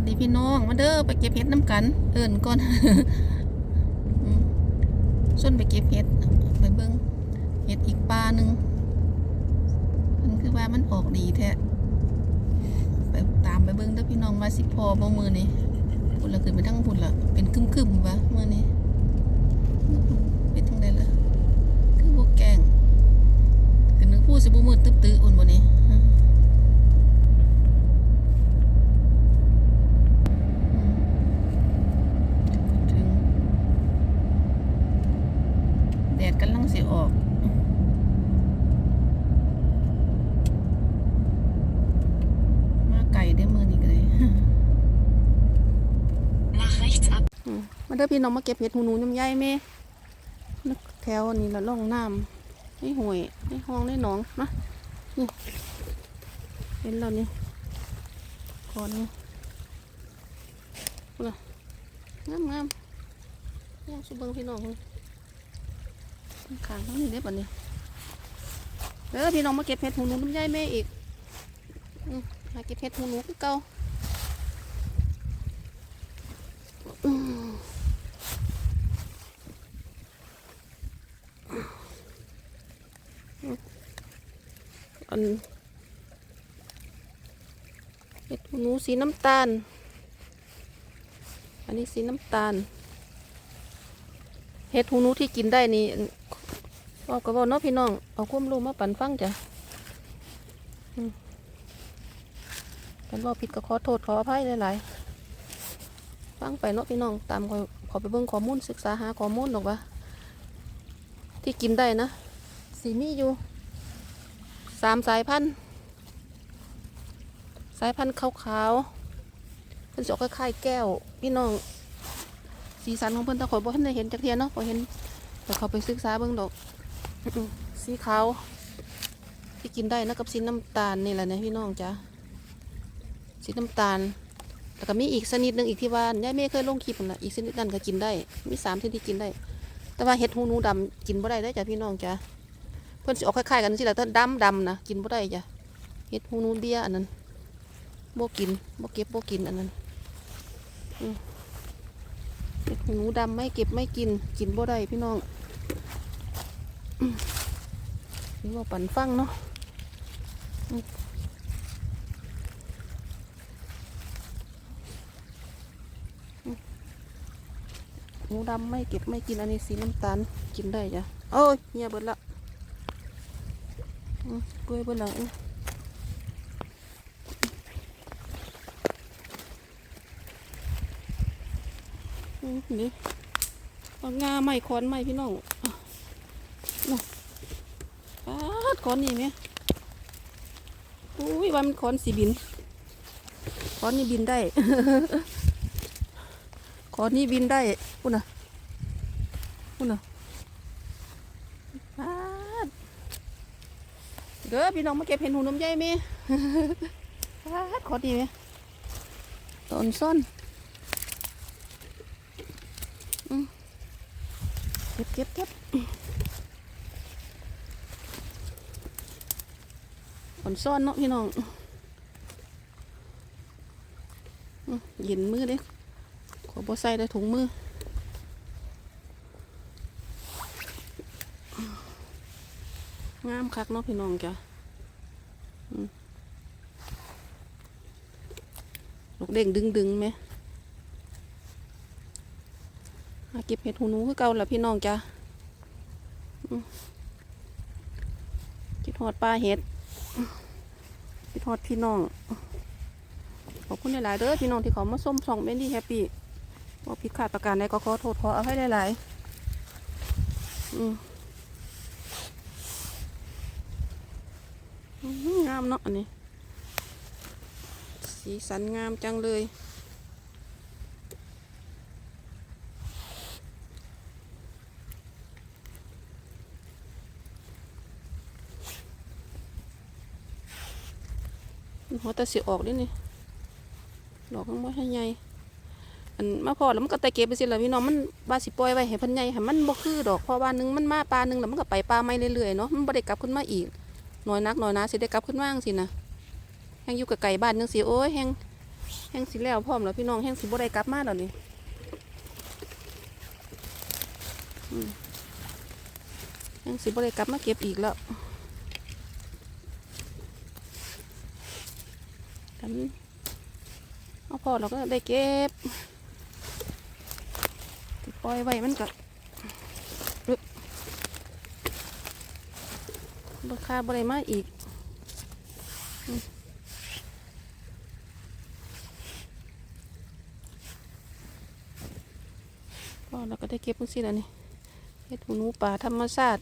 วัสดีพี่น้อง มาเด้อไปเก็บเห็ดน้ำกัน เอินก่อนส่วนไปเก็บเห็ดไปเบิ้งเห็ดอีกปลาหนึ่งมันคือว่ามันออกดีแท้ไปตามไปเบิ้งเด้อพี่น้องมาสิพอบ่มือนี่พุ่นละขึ้นไปทั้งพุ่นละเป็นคึมคึมวะมือนี่เป็นทั้งใดละคือบ่แกงคือนึกพูดสิบ่มืดตึ๊บตื้ออุ่นบ่นี่ ถึงแดดกำลัง สิออกมาไก่ได้มือนี่ก็เลยมาเด้อพี่น้องมาเก็บเห็ดหูหนูน้ำใยแม่แถวนี้ละล่องน้ำในห่วยในห้องในหนองมานี่เห็นแล้วนี่ก่อนนี่พูดละงามงามย่างสุบิงพี่น้อง ขางทั้งนี้เด้อบัดนี้เด้อพี่น้องมาเก็บเห็ดหูหนูน้ำใยแม่อีกมาเก็บเห็ดหูหนูคือเก่าอืมอันเห็ดหูหนูสีน้ำตาล อันนี้สีน้ำตาล เห็ดหูหนูที่กินได้นี่ บอกกับว่าเนาะพี่น้อง เอาความรู้มาปั่นฟังจ้ะกันว่าผิดก็ขอโทษขออภัยหลายๆฟังไปเนาะพี่น้องตามขอขอไปเบิ่งข้อมูลศึกษาหาข้อมูลหรอกว่าที่กินได้นะสีมีอยู่สามสายพันธุ์สายพันธุ์ขาวๆเพิ่นจะออกคล้ายๆแก้ว พี่น้อง สีสันของเพิ่นตะขอยบ่ทันได้เห็นจักเทียนเนาะขอเห็นแต่เขาไปศึกษาเบิ่งดอก สีขาวที่กินได้นะกับสีน้ำตาลนี่แหละนะพี่น้องจ้ะสีน้ำตาล แล้วก็มีอีกชนิดหนึ่งอีกที่ว่ายายเม่เคยลงคลิปนั่นล่ะอีกชนิดนั้นก็กินได้ มีสามชนิดที่กินได้ แต่ว่าเห็ดหูหนูดำกินบ่ได้ได้จ้ะพี่น้องจ้ะเพิ่อนสิออกคล้ายๆกันสิแหละแต่ดำดำนะกินบ่ได้จ้ะเฮ็ดหูหนูเดียอันนั้นโบกินโบเก็บโบกินอันนั้นเฮ็ดหูหนูดำไม่เก็บไม่กินกินบ่ได้พี่น้อง นี่ว่าปั่นฟังเนาะอืมอืมหนูดำไม่เก็บไม่กินอันนี้สีน้ำตาลกินได้จ้ะโอ้ยเงียเบิดละกล้วยบนหลังอือนี่เอางาใหม่คอนใหม่พี่น้องอาดคอนนี่ไหมอุ้ยว่ามันคอนสีบินคอนนี่บินได้คอนนี่บินได้ปุ่นน่ะปุ่นน่ะปาเด้อพี่น้องมาเก็บเห็นหูนมใหญ่ไหมขอดีไหมตอนซ่อนเก็บเก็บเก็บต อนซ่อนเนาะพี่น้องเย็นมือเด้ขอบอใส่ได้ถุงมืองามคักเนาะพี่น้องจ้ะลูกเด้งดึงดึงไหมหาเก็บเห็ดหูหนูคือเก่าละพี่น้องจ้ะคิดฮอดปลาเห็ด พี่ทอดพี่น้อง ขอบคุณหลายๆเด้อพี่น้องที่เขามาส้มส่องเมนดี้แฮปปี้ว่าผิดขาดประการใดก็ขอโทษขอเอาให้หลายๆอืมงามเนาะอันนี้ สีสันงามจังเลย หัวตะสีออกดินี่ดอกมันไม่ให้ใหญ่อันมาพอแล้วมันก็ต่เก็บไปสิละพี่น้องมันบาสิปล่อยไว้ให้พันใหญ่ให้มันบ่คือดอกเพอบ้านนึงมันมาปลาหนึงแล้วมันก็ไปปลาไม่เรื่อยๆเนาะมันบ่ได้กลับขึ้นมาอีกน้อยนักน้อยนะสิได้กลับขึ้นมางสินะแห้งอยู่กับไก่บ้านจังสิโอ้ยแห้งแห้งสิแล้วพร้อมแล้วพี่น้องแห้งสิบ่ได้กลับมาแล้วนี่แห้งสิบ่ได้กลับมาเก็บอีกแล้ว นเอาพอเราก็ได้เก็บปล่อยไว้มันก็บราคาบ่ได้มาอีกก็เราก็ได้เก็บพวกสิแล้วนี่เห็ดหูหนูป่าธรรมชาติ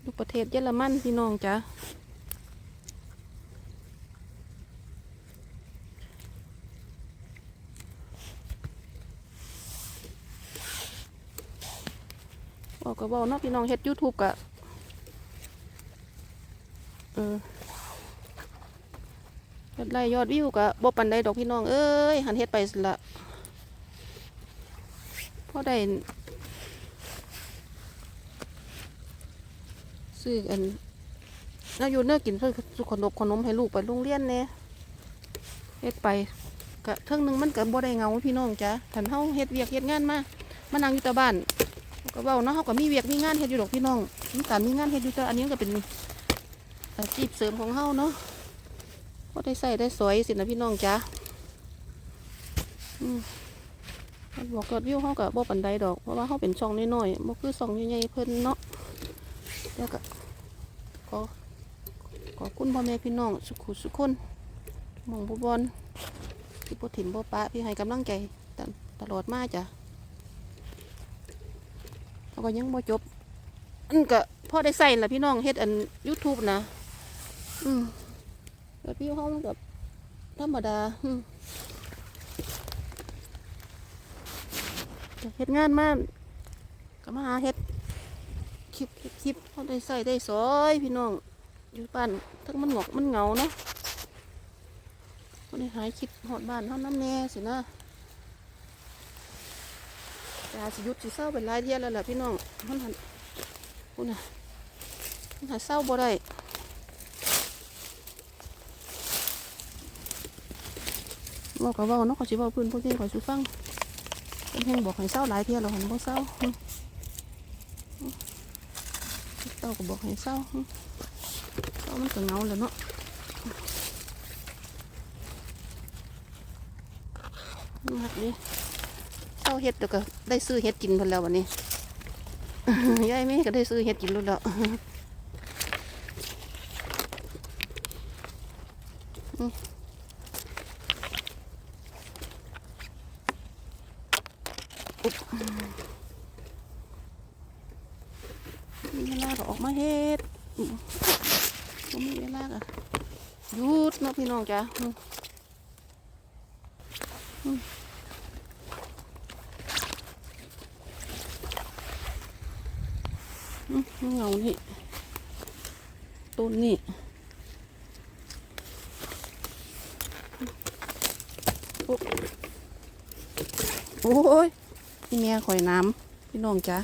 อยู่ประเทศเยอรมันพี่น้องจ้ะ ก็บอกเนาะพี่น้องเฮ็ดยูทูบกะเออยอดไลค์ยอดวิวกะบ่ปันใดดอกพี่น้องเอ้ยหันเฮ็ดไปสละพอได้ซื้ออันน่าอยู่เนื้อกินเพื่อสุขนมขนมให้ลูกไปโรงเรียนแหน่ยเฮ็ดไปกะเทิงนึงมันก็บ่ได้เงาพี่น้องจ้ะถ้าเฮาเฮ็ดเวียกเฮ็ดงานมามานั่งอยู่ต่บ้าน ก็เว้าเนาะเฮาก็มีเวียกมีงานเฮ็ดอยู่ดอกพี่น้องมีการมีงานเฮ็ดอยู่แต่อันนี้ก็เป็นอาชีพเสริมของเฮาเนาะก็ได้ใส่ได้สวยสินะพี่น้องจ้าอืมบอกยอดวิวเขากับบ่ปันใดดอก เพราะว่าเขาเป็นช่องน้อยๆบ่คือช่องใหญ่ๆเพิ่นเนาะแล้วก็ขอขอคุณพ่อแม่พี่น้องสุขุสุขคนมองบุบอลที่บ่ถิ่มบ่ปะพี่ให้กำลังใจตตลอดมาจ้ะ แล้วก็ยังบ่จบอันก็พ่อได้ใส่ละพี่น้องเฮ็ดอัน YouTube นะ อืมยอดวิวเขามันกับธรรมดาอืมจะเฮ็ดงานมากก็มาหาเฮ็ดคลิปเฮ็ดคลิปเขาได้ใส่ได้สอยพี่น้องอยู่บ้านทั้งมันหงอกมันเหงาเนาะเขาได้หายคลิปหอดบ้านเขาน้ำแน่สินะแต่อาสิยุดสิเศร้าเป็นลายเทียแล้วล่ะพี่น้องมันหันพูดนะมันหันเศร้าบ่ได้บอกก็บอกเนาะเขาสิบอกพื้นพวกที่เขาสิฟังเป็นแห่งบอกให้เศร้าหลายเที่ยเราหันบ่เศร้าเศร้าก็บอกให้เศร้าเศร้ามันก็เงาแล้วเนาะมากเลยเศร้าเฮ็ดเดี๋ยวก็ได้ซื้อเฮ็ดกินเพิ่นแล้ววันนี้ยายแม่ก็ได้ซื้อเฮ็ดกินแล้วแล้วมีเวลาก็ออกมาเฮ็ดอืมบ่มีเวลาก็หยุดเนาะพี่น้องจ้ะอืมอืมอืม เงานี่ต้นนี่โอ้ยพี่เม่ข่อยน้ำพี่น้องจ้ะ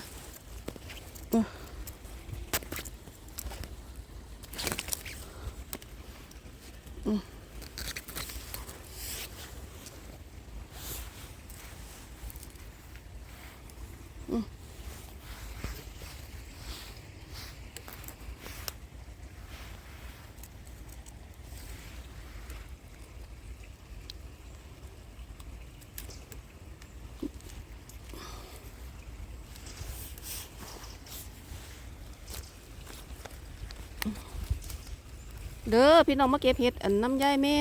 เด้อพี่น้องมาเก็บเห็ดอันน้ำย่ายแม่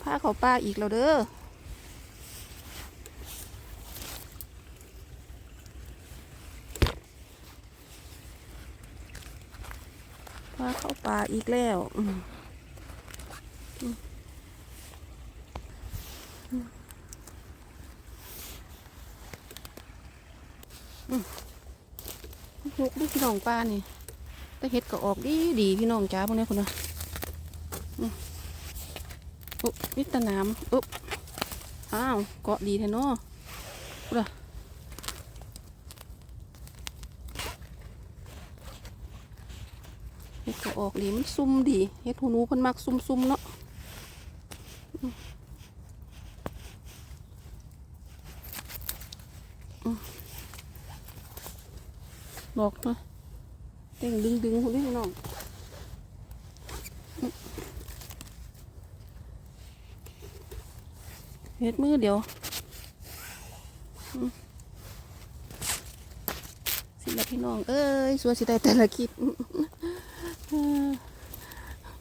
พาเขาป่าอีกแล้วเด้อพาเข้าป่าอีกแล้วอืมอืมอืมอืมลูกลูกพี่น้องป้านี่แต่เห็ดก็ออกดีดีพี่น้องจ้าพวกนี้คนนะ อุ๊บมิตรน้ำอุ๊บอ้าว เกาะดีแท้เนาะอุะเฮ็ดก็ออกดีมันซุ่มดีเฮ็ดหูนูเพิ่นมักซุ่มซุ่มเนาะบอกมาเต่งดึงดึงคนนี้น้อง เฮ็ดมือเดียวสิละพี่น้อง เอ้ยสัวสิได้แต่ละคลิป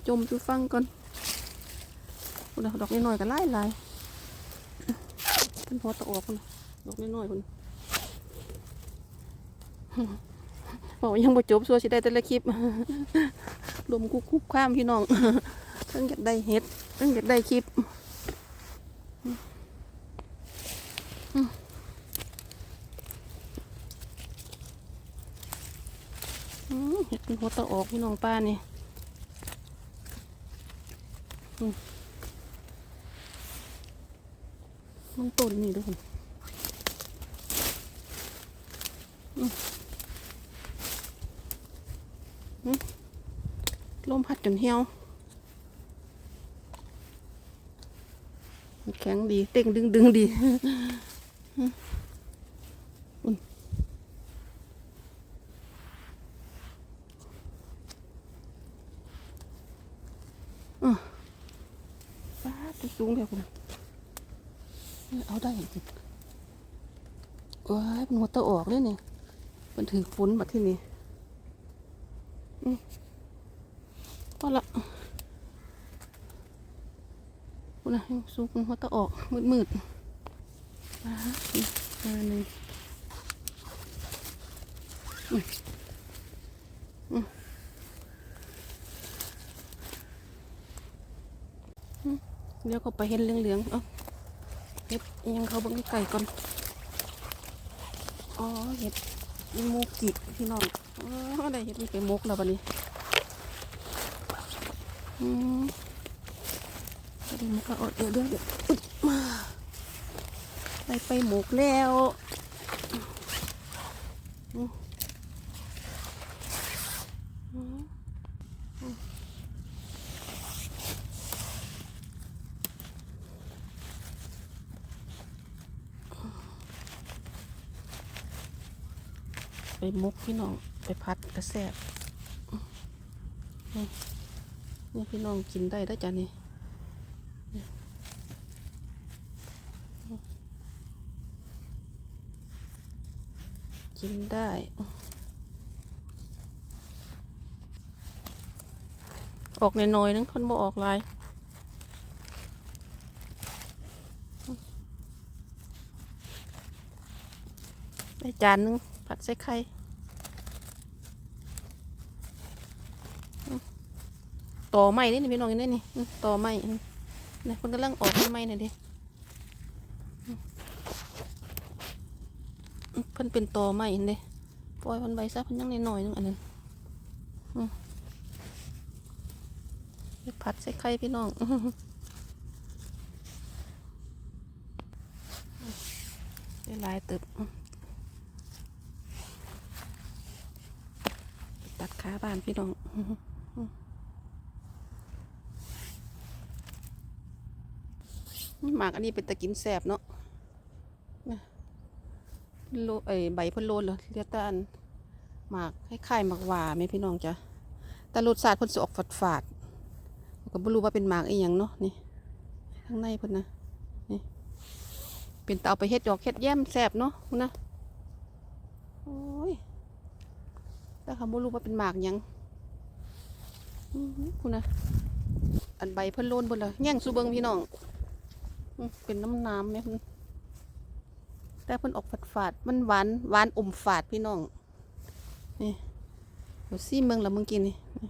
จมจูฟังก่อนพุ่นน่ะดอกน้อยๆก็ไล่ลายๆเป็นพอตะออกคนะดอกน้อยๆพุ่นบอกยังบ่จบสัวสิได้แต่ละคลิปลมคุกคุกข้ามพี่น้องตั้งอยากได้เห็ดตั้งอยากได้คลิปอืมอืมเห็ดเป็นหัว ตะออกพี่น้องป้านี่อืมมันต้นนี่ด้วยคนอืมอืมลมพัดจนเหี่ยวแข็งดี เต่งดึงดึงดี อุ่นอะป้าตัว สูงเดียวคุณเอาได้จริงโอ้ยเป็นหัวตะออกเลยนี่มันถือฝนมาที่นี่อืมพอละคุณนะยังสูงหัวตะออกมืดมืดๆป้านี่มาหนึ่งอืมอืมอืม เดี๋ยวก็ไปเห็นเหลืองๆเอ้าเห็ดยังเขาเบังไก่ก่อน อ๋อเห็ดมูกิพี่น้องอ๋อได้เห็ดมีไปมกแล้วบัดนี้อืมได้มกแล้วเอาเดี๋ยวเดี๋ยวเดี๋ยวอุ๊ยมาได้ไปหมกแล้วอืมอืมอืมไป มุกพี่น้อง ไปพัดกระแสบนี่พี่น้องกินได้ได้จ้ะนี่นี่กินได้ออกน้อยๆนึงคนบ่ออกลายได้จานนึง ผัดใส่ไข่ต่อไม้นี่นี่พี่น้องนี่นี่ต่อไม้นี่คนกำลังออกไม้นี่ดิเพิ่นเป็นต่อไม้นี่ปล่อยเพิ่นใบซะเพิ่นยังน,น้อยนึงอันนั้นผัดใส่ไข่พี่น้องหลายตึบัดขาบ้านพี่น้องหมากอันนี้เป็นตะกินแสบเนาะโลไอใบพ่นโลนเหรอเรียกตาอันหมากคล้ายๆหมากหว่าไหมพี่น้องจ้ะแต่รสชาติพ่นจะออกฝาดๆก็ไม่รู้ว่าเป็นหมากอีหยังเนาะนี่ข้างในพ่นนะนี่เป็นเตาไปเฮ็ดดอกเฮ็ดแย้มแสบเนาะคุณนะโอ้ย แต่เขาไม่รู้ว่าเป็นหมากยังคุณนะอันใบเพิ่นโลนเพิ่นเลยแย่งสูเบิงพี่น้องเป็นน้ำน้ำไหมเพิ่นแต่เพิ่นออกฝาดฝาดมันหวานหวานอมฝาดพี่น้องนี่เดี๋ยวซี่เมืองละมึงกินนี่นี่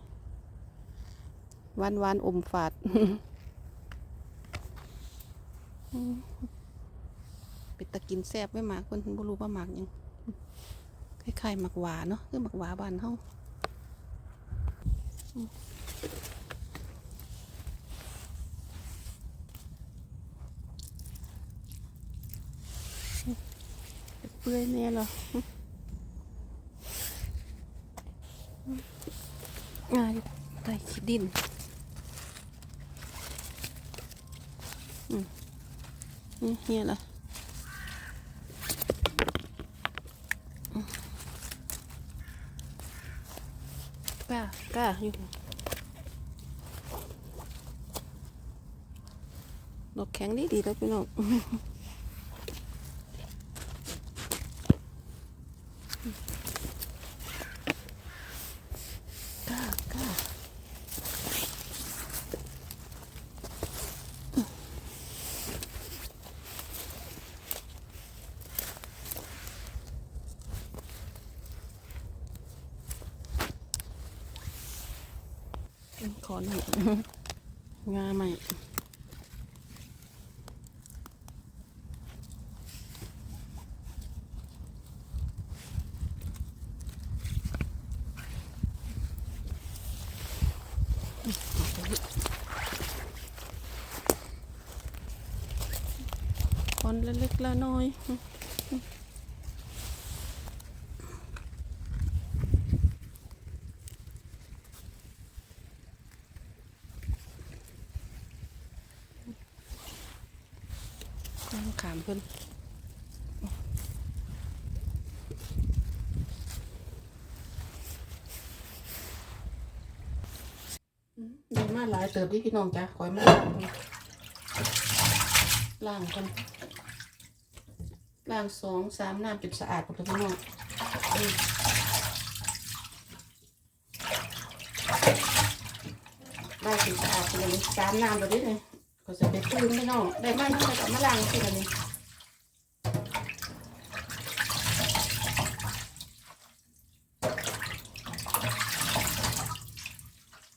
หวานหวานอมฝาดเป็นตะกินแซ่บไว้หมากเพิ่นบ่รู้ว่าหมากยัง คล้ายๆหมักหวาเนาะคือหมักหวาบ้านเฮาเปื่อยแน่เหรออืมอืมอ่าไต่ขี้ดินอืมนี่เฮียเหรอ กล้าอยู่ดอกแข็งดีดีแล้วพี่น้อง ขอหน่อยงาใหม่คนเล็กๆละน้อย น้ำ ขามเพิ่นดีมากหลายเติบที่พี่น้องจ้ะคอยมาล้างล้างกันล้างสองสามน้ำจนสะอาดหมดเลยพี่น้องได้จนสะอาดไปเลยสามน้ำเลยดิเนี่ย ก็จะไปตื้นพี่น้องได้มากเท่าไหร่ก็มาล้างทีละนี้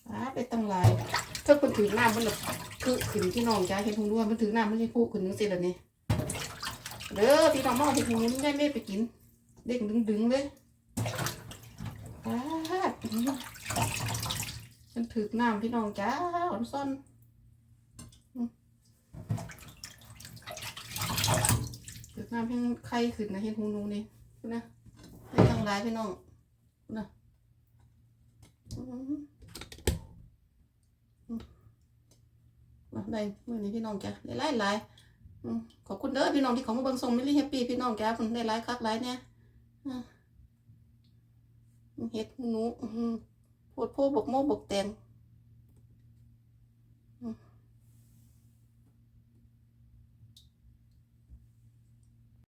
อ่าไปตั้งหลายถ้าคนถือน้ำมันแบบคือขึ้นพี่น้องจ้าเห็นหงด้วมันถือน้ำมันจะพูขึ้นนึงสิละนี่เด้อพี่น้องมาเห็นหงนู้นได้ไม่ไปกิน เด็กดึงดึงเลยอ่ามันถือน้ำพี่น้องจ้าอ่อนซ่อนอืมถือ น้ำให้ไข่ขึ้นนะเห็นหงนู้นนี่นะได้ตั้งหลายพี่น้องนะอืมได้มือนี้พี่น้องจ้ะได้หลายหลายขอบคุณเด้อพี่น้องที่ของมาเบิ่งส่งมิลลี่แฮปปี้พี่น้องจ้ะคุณได้หลายคักหลายเนี่ยเฮ็ดหนูอื้อหือโพดโพบกโมบกแตง